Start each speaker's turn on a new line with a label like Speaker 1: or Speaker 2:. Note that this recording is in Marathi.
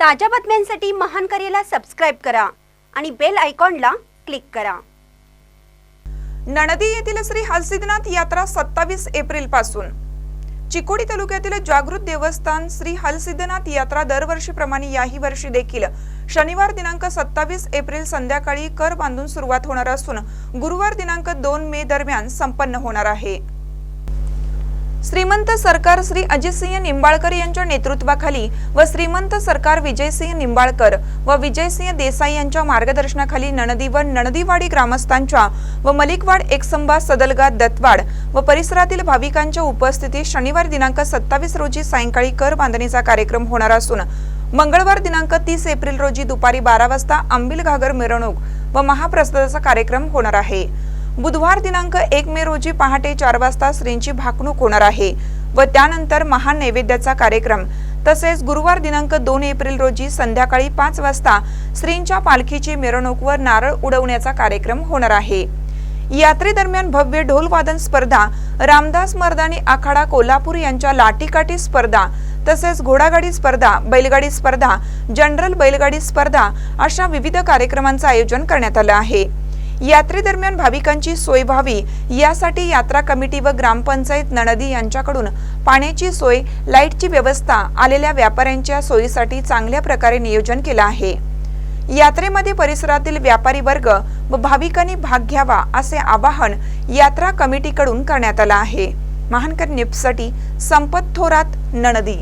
Speaker 1: ताज्या बातम्यांसाठी महान करेला सबस्क्राईब करा आणि बेल आयकॉनला क्लिक करा.
Speaker 2: नणदी येथील श्री हलसिद्धनाथ यात्रा सत्तावीस एप्रिलपासून. चिकोडी तालुक्यातील जागृत देवस्थान श्री हलसिद्धनाथ यात्रा दरवर्षीप्रमाणे याही वर्षी देखील. शनिवार दिनांक सत्तावीस एप्रिल संध्याकाळी कर बांधून सुरुवात होणार असून गुरुवार दिनांक दोन मे दरम्यान संपन्न होणार आहे. श्रीमंत सरकार श्री अजितसिंह निंबाळकर यांच्या नेतृत्वाखाली व श्रीमंत सरकार विजयसिंह निंबाळकर व विजयसिंह देसाई यांच्या मार्गदर्शनाखाली नणदी व नणदीवाडी ग्रामस्थांच्या व मलिकवाड एकसंबा सदलगा दत्तवाड व परिसरातील भाविकांच्या उपस्थितीत शनिवार दिनांक सत्तावीस रोजी सायंकाळी कर बांधणीचा कार्यक्रम होणार असून मंगळवार दिनांक तीस एप्रिल रोजी दुपारी बारा वाजता आंबिल घागर मिरवणूक व महाप्रसादाचा कार्यक्रम होणार आहे. बुधवार दिनांक एक मे रोजी पहाटे चार वाजता श्रींची भाकणूक होणार आहे व त्यानंतर महान नैवेद्याचा कार्यक्रम. तसेच गुरुवार दिनांक दोन एप्रिल रोजी संध्याकाळी पाच वाजता श्रींच्या पालखीची मिरवणूकवर नारळ उडवण्याचा कार्यक्रम होणार आहे. यात्रेदरम्यान भव्य ढोलवादन स्पर्धा रामदास मर्दानी आखाडा कोल्हापूर यांच्या लाटीकाठी स्पर्धा तसेच घोडागाडी स्पर्धा बैलगाडी स्पर्धा जनरल बैलगाडी स्पर्धा अशा विविध कार्यक्रमांचं आयोजन करण्यात आलं आहे. यात्रेदरम्यान भाविकांची सोय व्हावी यासाठी यात्रा कमिटी व ग्रामपंचायत नणदी यांच्याकडून पाण्याची सोय लाईटची व्यवस्था आलेल्या व्यापाऱ्यांच्या सोयीसाठी चांगल्या प्रकारे नियोजन केलं आहे. यात्रेमध्ये परिसरातील व्यापारी वर्ग व भाविकांनी भाग घ्यावा असे आवाहन यात्रा कमिटीकडून करण्यात आलं आहे. महानकर न्यूजसाठी संपत थोरात नणदी.